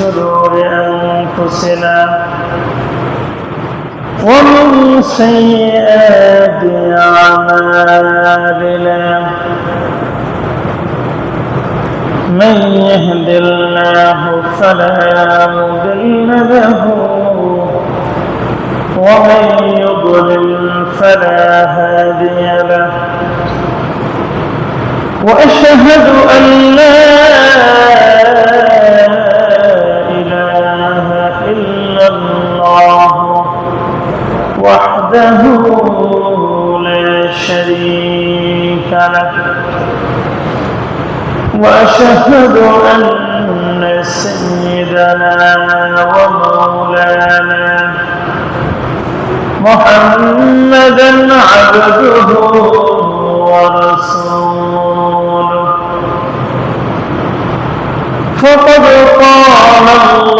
شرور أنفسنا ومن سيئات أعمالنا. من يهد الله فلا مضل له ومن يضلل فلا هادي له. وأشهد أن وأشهد أن سيدنا ومولانا محمدا عبده ورسوله. فقد قال الله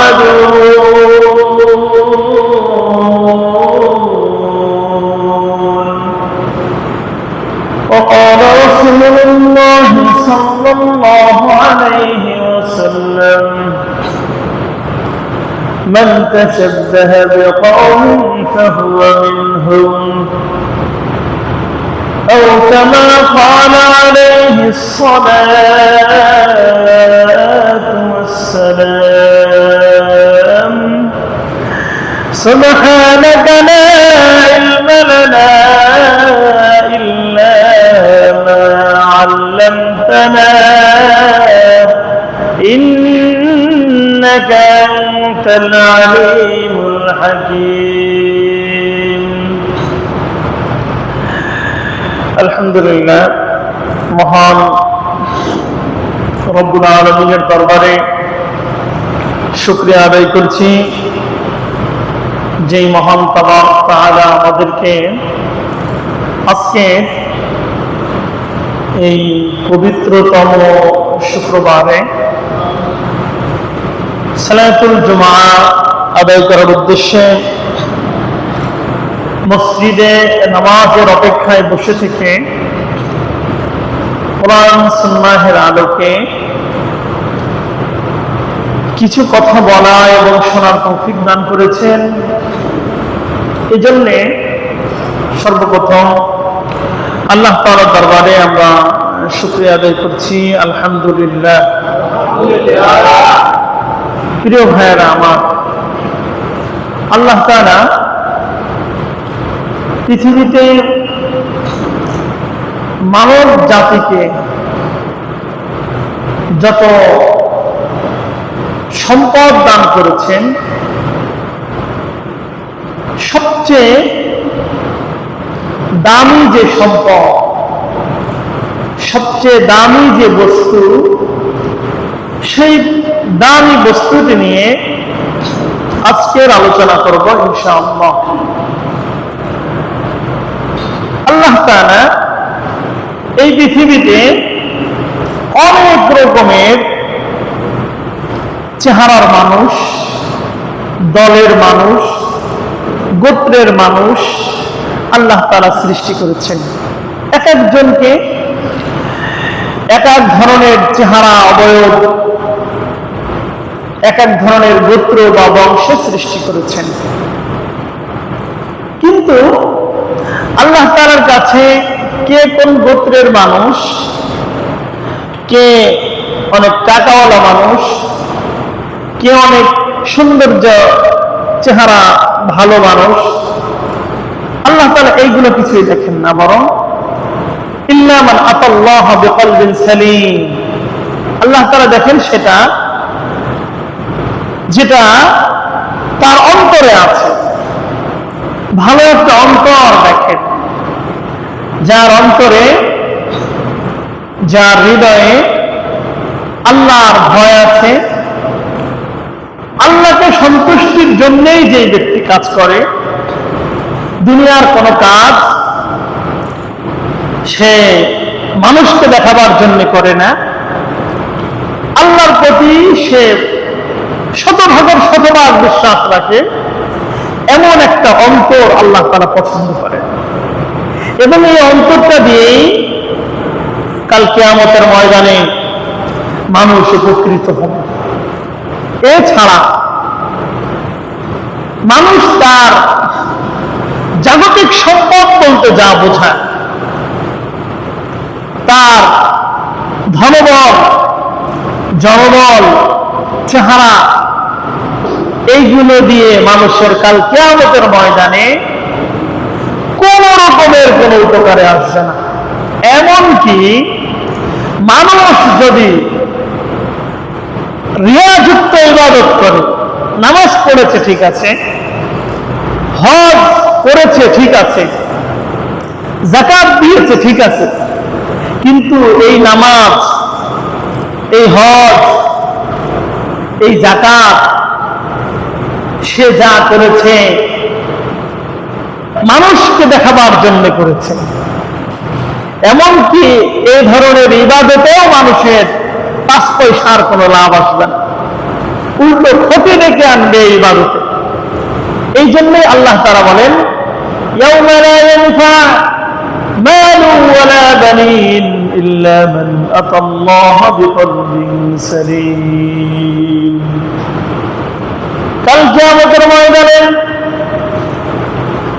تشبه بقوم فهو منهم. أو كما قال عليه الصلاة والسلام سبحانك لا علم لنا إلا ما علمتنا. إنك أنت العليم الحكيم আলহামদুলিল্লাহ মহান রব্বুল আলমিনের দরবারে শুক্রিয়া আদায় করছি যেই মহান তাবাক তাহারা আমাদেরকে আজকে এই পবিত্রতম শুক্রবারে সালাতুল জুমা আদায় করার উদ্দেশ্যে মসজিদে নামাজের অপেক্ষায় বসে থেকে কোরআন সুন্নাহের আলোকে কিছু কথা বলা এবং শোনার তৌফিক দান করেছেন। এজন্যে সর্বপ্রথম আল্লাহ তাআলার দরবারে আমরা শুক্রিয়া আদায় করছি। আলহামদুলিল্লাহ। প্রিয় ভাইয়েরা আমার, আল্লাহ তাআলা পৃথিবীতে মানব জাতিকে যত সম্পদ দান করেছেন, সবচেয়ে দামি যে সম্পদ, সবচেয়ে দামি যে বস্তু, সেই দামি বস্তুটি নিয়ে আজকের আলোচনা করব ইনশাআল্লাহ। আল্লাহ তাআলা এই পৃথিবীতে অনেক রকমের চেহারার মানুষ, দলের মানুষ, গোত্রের মানুষ আল্লাহ তারা সৃষ্টি করেছেন। এক একজনকে এক এক ধরনের চেহারা, অবয়ব এক এক ধরনের গোত্র বা বংশ সৃষ্টি করেছেন। কিন্তু আল্লাহ তালার কাছে কে কোন গোত্রের মানুষ, কে অনেক টাকাওয়ালা মানুষ, কে অনেক সৌন্দর্য, চেহারা ভালো মানুষ, আল্লাহ তালা এইগুলো কিছুই দেখেন না বরং ইল্লামান আতাল্লাহ বিকলবিন সালিম। আল্লাহ তালা দেখেন সেটা যেটা তার অন্তরে আছে। ভালো একটা অন্তর দেখেন। যার অন্তরে, যার হৃদয়ে আল্লাহর ভয় আছে, আল্লাহকে সন্তুষ্টির জন্যই যে ব্যক্তি কাজ করে, দুনিয়ার কোন কাজ সে মানুষকে দেখাবার জন্য করে না। আল্লাহর প্রতি সে শতভাগের শতভাগ বিশ্বাস রাখে, এমন একটা অন্তর আল্লাহ তারা পছন্দ করে এবং এই অন্তরটা দিয়েই কাল কেয়ামতের ময়দানে মানুষ উপকৃত হবে। এছাড়া মানুষ তার জাগতিক সম্পদ বলতে যা বোঝায়, তার ধনবল, জনবল, চেহারা এইগুলো দিয়ে মানুষের কাল কেয়ামতের ময়দানে কোন রকমের কোনো উপকারে আসবে না। এমনকি মানুষ যদি রিয়াযুক্ত ইবাদত করে, নামাজ পড়েছে ঠিক আছে, হজ করেছে ঠিক আছে জাকাত দিয়েছে ঠিক আছে, কিন্তু এই নামাজ, এই হজ, এই জাকাত সে যা করেছে, মানুষকে দেখাবার জন্য করেছে। এমনকি এই ধরনের ইবাদতেও মানুষের পাঁচ পয়সার কোনো লাভ আসবে না। উল্টো ক্ষতি ডেকে আনবে এই ইবাদতে। এই জন্যই আল্লাহ তারা বলেন ইল্লা মান আতাল্লাহ বিকলবিন সালিম। কাল কিয়ামতের ময়দানে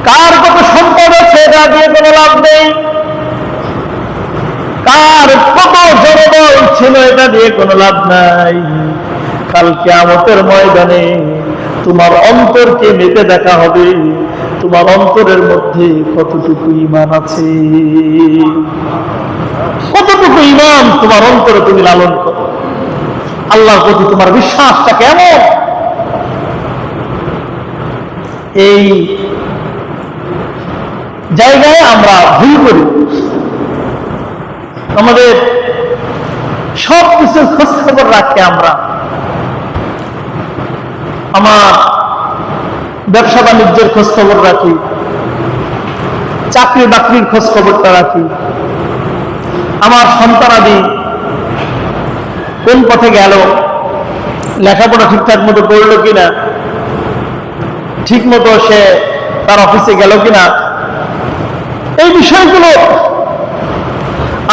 কার কত সম্পদ আছে এটা দিয়ে কোনো লাভ নেই। কার কত জনবল ছিল এটা দিয়ে কোনো লাভ নাই। কাল কিয়ামতের ময়দানে তোমার অন্তরকে মেপে দেখা হবে। তোমার অন্তরের মধ্যে কতটুকু ইমান আছে? কতটুকু ইমান তোমার অন্তরে তুমি লালন করো? আল্লাহর প্রতি তোমার বিশ্বাসটা কেমন? এই জায়গায় আমরা ভুল করি। আমাদের সব খোঁজ খবর রাখি আমরা আমার ব্যবসা বাণিজ্যের খোঁজ খবর রাখি, চাকরি বাকরির খোঁজ খবরটা রাখি। আমার সন্তানাদি কোন পথে গেল, লেখাপড়া ঠিকঠাক মতো করল কিনা ঠিক মতো সে তার অফিসে গেল কিনা? এই বিষয়গুলো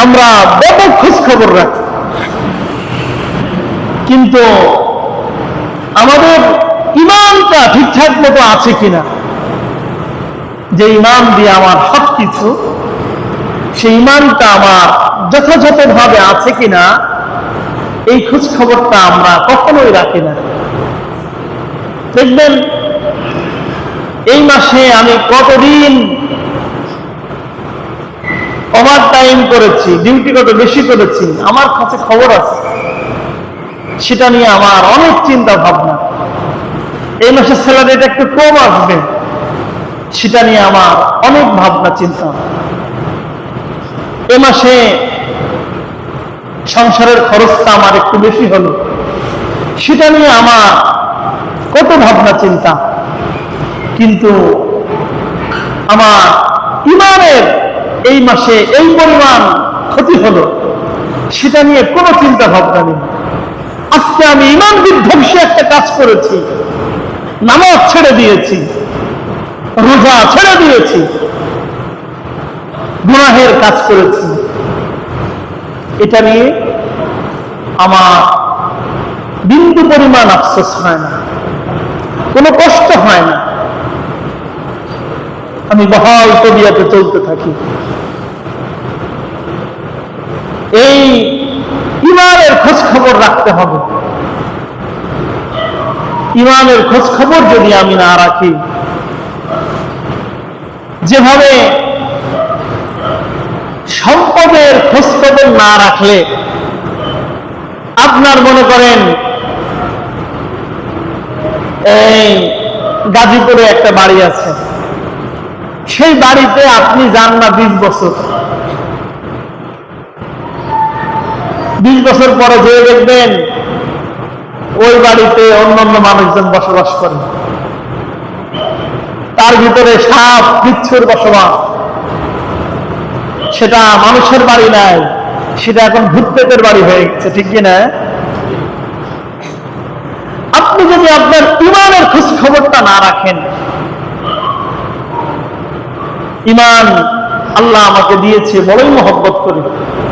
আমরা ব্যাপক খোঁজ খবর রাখি। কিন্তু আমাদের ইমানটা ঠিকঠাক মতো আছে কিনা? যে ইমান দিয়ে আমার সবকিছু সেই ইমানটা আমার যথাযথভাবে আছে কিনা, এই খোঁজ খবরটা আমরা কখনোই রাখি না। দেখবেন এই মাসে আমি কতদিন ওভার টাইম করেছি ডিউটি কত বেশি করেছি, আমার কাছে খবর আছে। সেটা নিয়ে আমার অনেক চিন্তা ভাবনা। এই মাসের স্যালারিটা একটু কম আসবে, সেটা নিয়ে আমার অনেক ভাবনা, চিন্তা। এ মাসে সংসারের খরচটা আমার একটু বেশি হলো। সেটা নিয়ে আমার কত ভাবনা, চিন্তা। কিন্তু আমার ইমানের এই মাসে এই পরিমাণ ক্ষতি হলো, সেটা নিয়ে কোনো চিন্তা ভাবনা নেই। আজকে আমি ইমান বিধ্বংসী একটা কাজ করেছি, নামাজ ছেড়ে দিয়েছি, রোজা ছেড়ে দিয়েছি, গুনাহের কাজ করেছি। এটা নিয়ে আমার বিন্দু পরিমাণ আফসোস হয় না, কোনো কষ্ট হয় না। আমি বহাল তবিয়াতে চলতে থাকি। এই ইমানের খোঁজ খবর রাখতে হবে। ইমানের খোঁজ খবর যদি আমি না রাখি, যেভাবে সম্পদের খোঁজ খবর না রাখলে আপনার মনে করেন, এই গাজীপুরে একটা বাড়ি আছে। সেই বাড়িতে আপনি যান না বিশ বছর। বিশ বছর পরে যেয়ে দেখবেন, ওই বাড়িতে অন্যান্য মানুষজন বসবাস করে। তার ভিতরে সাপ, বিচ্ছুর বসবাস। সেটা মানুষের বাড়ি নাই, সেটা এখন ভূতপেতের বাড়ি হয়ে গেছে, ঠিক কিনা আপনি যদি আপনার ইমানের খোঁজ খবরটা না রাখেন ইমান আল্লাহ আমাকে দিয়েছে বড়ই মহব্বত করি।